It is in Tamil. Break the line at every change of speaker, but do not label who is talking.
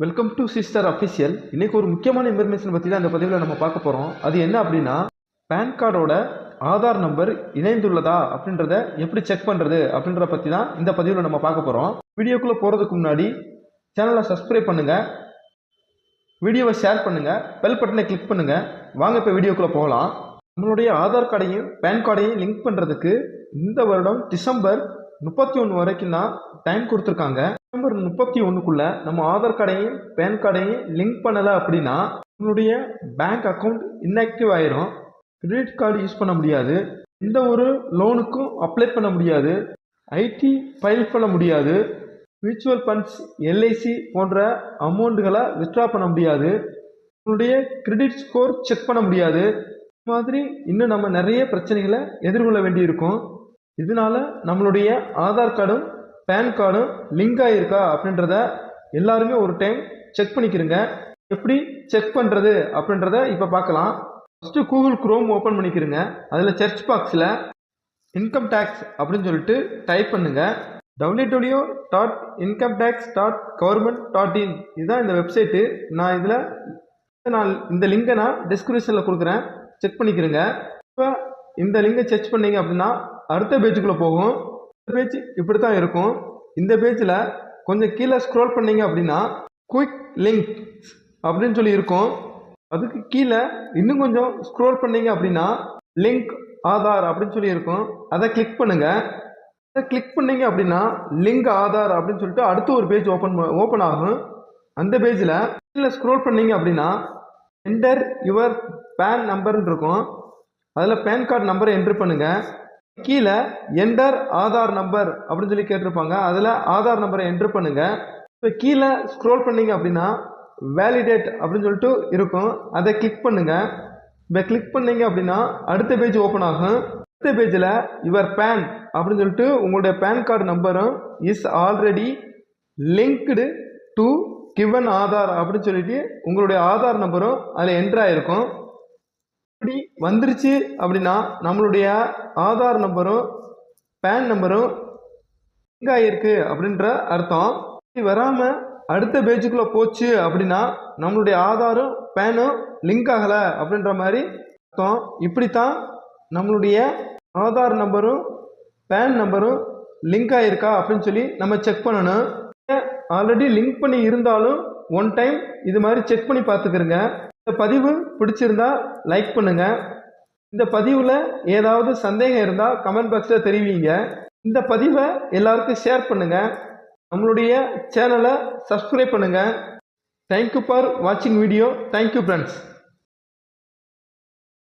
வெல்கம் டு சிஸ்டர் அஃபிஷியல் இன்னைக்கு ஒரு முக்கியமான இன்ஃபர்மேஷன் பற்றி தான் இந்த பதிவில் நம்ம பார்க்க போகிறோம் அது என்ன அப்படின்னா பேன் கார்டோட ஆதார் நம்பர் இணைந்துள்ளதா அப்படின்றத எப்படி செக் பண்ணுறது அப்படின்றத பற்றி தான் இந்த பதிவில் நம்ம பார்க்க போகிறோம் வீடியோக்குள்ளே போகிறதுக்கு முன்னாடி சேனலை சப்ஸ்கிரைப் பண்ணுங்கள் வீடியோவை ஷேர் பண்ணுங்கள் பெல் பட்டனை கிளிக் பண்ணுங்கள் வாங்க இப்போ வீடியோக்குள்ளே போகலாம். நம்மளுடைய ஆதார் கார்டையும் பேன் கார்டையும் லிங்க் பண்ணுறதுக்கு இந்த வருடம் டிசம்பர் முப்பத்தி ஒன்று வரைக்கும் தான் டைம் கொடுத்துருக்காங்க. டிசம்பர் முப்பத்தி ஒன்றுக்குள்ளே நம்ம ஆதார் கார்டையும் பேன் கார்டையும் லிங்க் பண்ணலை அப்படின்னா உங்களுடைய பேங்க் அக்கௌண்ட் இன்ஆக்டிவ் ஆயிரும். கிரெடிட் கார்டு யூஸ் பண்ண முடியாது. எந்த ஒரு லோனுக்கும் அப்ளை பண்ண முடியாது. ஐடி ஃபைல் பண்ண முடியாது. மியூச்சுவல் ஃபண்ட்ஸ் எல்ஐசி போன்ற அமௌண்ட்டுகளை வித்ட்ரா பண்ண முடியாது. உங்களுடைய கிரெடிட் ஸ்கோர் செக் பண்ண முடியாது. இது மாதிரி இன்னும் நம்ம நிறைய பிரச்சனைகளை எதிர்கொள்ள வேண்டியிருக்கும். இதனால நம்மளுடைய ஆதார் கார்டும் பேன் கார்டும் லிங்க் ஆகிருக்கா அப்படின்றத எல்லாருமே ஒரு டைம் செக் பண்ணிக்கிறங்க எப்படி செக் பண்ணுறது அப்படின்றத இப்போ பார்க்கலாம். ஃபஸ்ட்டு கூகுள் குரோம் ஓப்பன் பண்ணிக்கிறங்க அதில் சர்ச் பாக்ஸில் இன்கம் டேக்ஸ் அப்படின்னு சொல்லிட்டு டைப் பண்ணுங்கள் W dot income tax dot government dot in இதுதான் இந்த வெப்சைட்டு நான் இதில் நான் இந்த லிங்கை நான் டிஸ்கிரிப்ஷனில் கொடுக்குறேன். செக் பண்ணிக்கிறேங்க இப்போ இந்த லிங்கை செக் பண்ணீங்க அப்படின்னா அடுத்த பேஜுக்குள்ளே போகும். பேஜ் இப்படி தான் இருக்கும். இந்த பேஜில் கொஞ்சம் கீழே ஸ்க்ரோல் பண்ணீங்க அப்படின்னா குயிக் லிங்க் அப்படின்னு சொல்லி இருக்கும். அதுக்கு கீழே இன்னும் கொஞ்சம் ஸ்க்ரோல் பண்ணிங்க அப்படின்னா லிங்க் ஆதார் அப்படின்னு சொல்லி இருக்கும். அதை கிளிக் பண்ணுங்கள் அதை கிளிக் பண்ணீங்க அப்படின்னா லிங்க் ஆதார் அப்படின்னு சொல்லிட்டு அடுத்து ஒரு பேஜ் ஓப்பன் ஓப்பன் ஆகும். அந்த பேஜில் கீழே ஸ்க்ரோல் பண்ணீங்க அப்படின்னா என்டர் யுவர் பேன் நம்பர்னு இருக்கும். அதில் பேன் கார்டு நம்பரை என்ட்ரு பண்ணுங்கள் கீழே என்டர் ஆதார் நம்பர் அப்படின்னு சொல்லி கேட்டிருப்பாங்க. அதில் ஆதார் நம்பரை என்ட்ரு பண்ணுங்கள் இப்போ கீழே ஸ்க்ரோல் பண்ணீங்க அப்படின்னா வேலிடேட் அப்படின்னு சொல்லிட்டு இருக்கும். அதை கிளிக் பண்ணுங்கள் இப்போ கிளிக் பண்ணீங்க அப்படின்னா அடுத்த பேஜ் ஓப்பன் ஆகும். அடுத்த பேஜில் யுவர் பேன் அப்படின்னு சொல்லிட்டு உங்களுடைய பேன் கார்டு நம்பரும் is already linked to given Aadhaar அப்படின்னு சொல்லிட்டு உங்களுடைய ஆதார் நம்பரும் அதில் என்ட்ரு ஆகிருக்கும் இப்படி வந்துருச்சு அப்படின்னா நம்மளுடைய ஆதார் நம்பரும் பேன் நம்பரும் லிங்க் ஆகிருக்கு அப்படின்ற அர்த்தம். இப்படி வராமல் அடுத்த பேஜுக்குள்ளே போச்சு அப்படின்னா நம்மளுடைய ஆதாரும் பேனும் லிங்க் ஆகலை அப்படின்ற மாதிரி அர்த்தம். இப்படித்தான் நம்மளுடைய ஆதார் நம்பரும் பேன் நம்பரும் லிங்க் ஆகிருக்கா அப்படின்னு சொல்லி நம்ம செக் பண்ணணும். ஆல்ரெடி லிங்க் பண்ணி இருந்தாலும் ஒன் டைம் இது மாதிரி செக் பண்ணி பார்த்துக்கிறங்க இந்த பதிவு பிடிச்சிருந்தா லைக் பண்ணுங்க. இந்த பதிவில் ஏதாவது சந்தேகம் இருந்தால் கமெண்ட் பாக்ஸில் தெரிவிங்க. இந்த பதிவை எல்லாருக்கும் ஷேர் பண்ணுங்க. நம்மளுடைய சேனலை சப்ஸ்கிரைப் பண்ணுங்க. தேங்க்யூ ஃபார் வாட்சிங் வீடியோ தேங்க்யூ ஃப்ரெண்ட்ஸ்